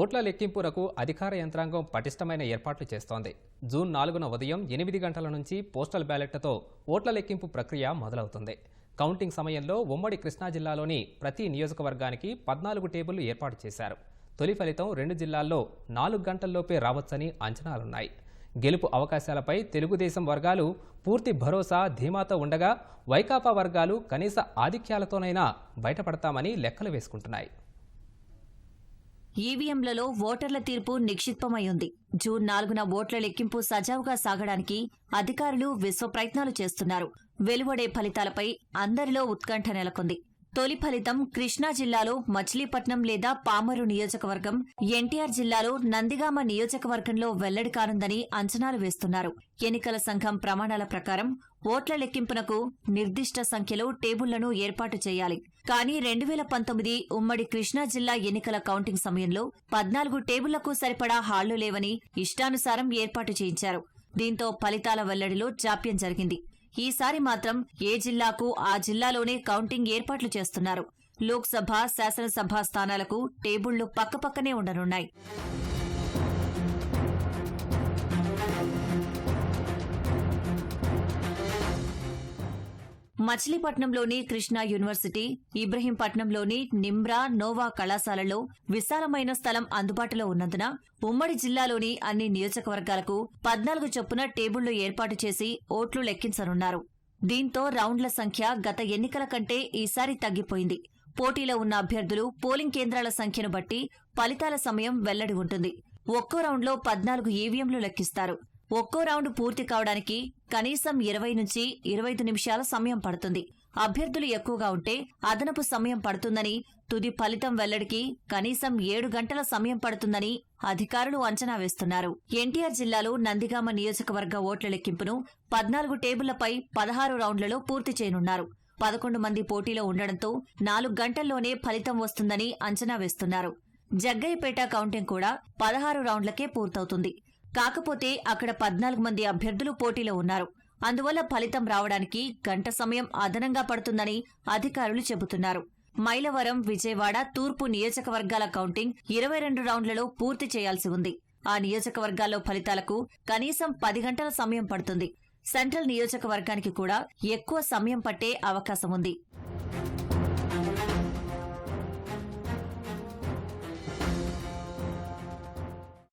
ఓట్ల లెక్కింపునకు అధికార యంత్రాంగం పటిష్టమైన ఏర్పాట్లు చేస్తోంది. జూన్ నాలుగున ఉదయం ఎనిమిది గంటల నుంచి పోస్టల్ బ్యాలెట్లతో ఓట్ల లెక్కింపు ప్రక్రియ మొదలవుతుంది. కౌంటింగ్ సమయంలో ఉమ్మడి కృష్ణా జిల్లాలోని ప్రతి నియోజకవర్గానికి పద్నాలుగు టేబుళ్ళు ఏర్పాటు చేశారు. తొలి ఫలితం రెండు జిల్లాల్లో నాలుగు గంటల్లోపే రావచ్చని అంచనాలున్నాయి. గెలుపు అవకాశాలపై తెలుగుదేశం వర్గాలు పూర్తి భరోసా ధీమాతో ఉండగా వైకాపా వర్గాలు కనీస ఆధిక్యాలతోనైనా బయటపడతామని లెక్కలు వేసుకుంటున్నాయి. ఈవీఎంలలో ఓటర్ల తీర్పు నిక్షిప్తమై ఉంది జూన్ నాలుగున ఓట్ల లెక్కింపు సజావుగా సాగడానికి అధికారులు విశ్వ ప్రయత్నాలు చేస్తున్నారు. వెలువడే ఫలితాలపై అందరిలో ఉత్కంఠ నెలకొంది. తొలి ఫలితం కృష్ణా జిల్లాలో మచిలీపట్నం లేదా పామరు నియోజకవర్గం ఎన్టీఆర్ జిల్లాలో నందిగామ నియోజకవర్గంలో వెల్లడి కానుందని అంచనాలు వేస్తున్నారు. ఎన్నికల సంఘం ప్రమాణాల ప్రకారం ఓట్ల లెక్కింపునకు నిర్దిష్ట సంఖ్యలో టేబుళ్ళను ఏర్పాటు చేయాలి. కానీ రెండు వేల పంతొమ్మిది ఉమ్మడి కృష్ణా జిల్లా ఎన్నికల కౌంటింగ్ సమయంలో పద్నాలుగు టేబుళ్ళకు సరిపడా హాళ్ళు లేవని ఇష్టానుసారం ఏర్పాటు చేయించారు. దీంతో ఫలితాల వెల్లడిలో జాప్యం జరిగింది. ఈసారి మాత్రం ఏ జిల్లాకు ఆ జిల్లాలోనే కౌంటింగ్ ఏర్పాట్లు చేస్తున్నారు. లోక్సభ శాసనసభ స్థానాలకు టేబుళ్ళు పక్కపక్కనే ఉండనున్నాయి. మచిలీపట్నంలోని కృష్ణా యూనివర్సిటీ ఇబ్రహీంపట్నంలోని నిమ్రా నోవా కళాశాలలో విశాలమైన స్థలం అందుబాటులో ఉన్నందున ఉమ్మడి జిల్లాలోని అన్ని నియోజకవర్గాలకు పద్నాలుగు చొప్పున టేబుళ్ళు ఏర్పాటు చేసి ఓట్లు లెక్కించనున్నారు. దీంతో రౌండ్ల సంఖ్య గత ఎన్నికల కంటే ఈసారి తగ్గిపోయింది. పోటీలో ఉన్న అభ్యర్థులు పోలింగ్ కేంద్రాల సంఖ్యను బట్టి ఫలితాల సమయం వెల్లడి ఉంటుంది. ఒక్కో రౌండ్లో పద్నాలుగు ఈవీఎంలు లెక్కిస్తారు. ఒక్కో రౌండ్ పూర్తి కావడానికి కనీసం ఇరవై నుంచి ఇరవై ఐదు నిమిషాల సమయం పడుతుంది. అభ్యర్థులు ఎక్కువగా ఉంటే అదనపు సమయం పడుతుందని తుది ఫలితం వెల్లడికి కనీసం ఏడు గంటల సమయం పడుతుందని అధికారులు అంచనా వేస్తున్నారు. ఎన్టీఆర్ జిల్లాలో నందిగామ నియోజకవర్గ ఓట్ల లెక్కింపును పద్నాలుగు టేబుళ్ళపై పదహారు రౌండ్లలో పూర్తి చేయనున్నారు. పదకొండు మంది పోటీలో ఉండడంతో నాలుగు గంటల్లోనే ఫలితం వస్తుందని అంచనా వేస్తున్నారు. జగ్గయ్యపేట కౌంటింగ్ కూడా పదహారు రౌండ్లకే పూర్తవుతుంది. కాకపోతే అక్కడ పద్నాలుగు మంది అభ్యర్థులు పోటీలో ఉన్నారు. అందువల్ల ఫలితం రావడానికి గంట సమయం అదనంగా పడుతుందని అధికారులు చెబుతున్నారు. మైలవరం విజయవాడ తూర్పు నియోజకవర్గాల కౌంటింగ్ ఇరవై రెండు రౌండ్లలో పూర్తి చేయాల్సి ఉంది. ఆ నియోజకవర్గాల్లో ఫలితాలకు కనీసం పది గంటల సమయం పడుతుంది. సెంట్రల్ నియోజకవర్గానికి కూడా ఎక్కువ సమయం పట్టే అవకాశం ఉంది.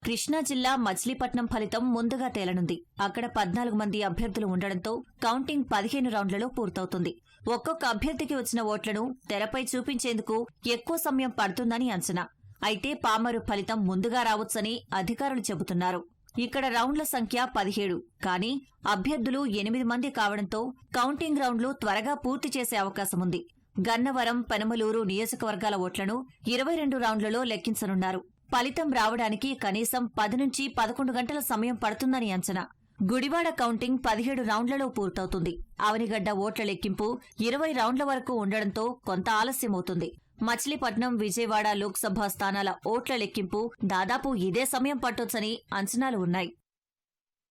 కృష్ణా జిల్లా మచిలీపట్నం ఫలితం ముందుగా తేలనుంది. అక్కడ పద్నాలుగు మంది అభ్యర్థులు ఉండడంతో కౌంటింగ్ పదిహేను రౌండ్లలో పూర్తవుతుంది. ఒక్కొక్క అభ్యర్థికి వచ్చిన ఓట్లను తెరపై చూపించేందుకు ఎక్కువ సమయం పడుతుందని అంచనా. అయితే పామరు ఫలితం ముందుగా రావచ్చని అధికారులు చెబుతున్నారు. ఇక్కడ రౌండ్ల సంఖ్య పదిహేడు. కానీ అభ్యర్థులు ఎనిమిది మంది కావడంతో కౌంటింగ్ రౌండ్లు త్వరగా పూర్తి చేసే అవకాశం ఉంది. గన్నవరం పెనమలూరు నియోజకవర్గాల ఓట్లను ఇరవై రెండు రౌండ్లలో లెక్కించనున్నారు. ఫలితం రావడానికి కనీసం పది నుంచి పదకొండు గంటల సమయం పడుతుందని అంచనా. గుడివాడ కౌంటింగ్ పదిహేడు రౌండ్లలో పూర్తవుతుంది. అవనిగడ్డ ఓట్ల లెక్కింపు ఇరవై రౌండ్ల వరకు ఉండడంతో కొంత ఆలస్యమవుతుంది. మచిలీపట్నం విజయవాడ లోక్సభ స్థానాల ఓట్ల లెక్కింపు దాదాపు ఇదే సమయం పట్టొచ్చని అంచనాలు ఉన్నాయి.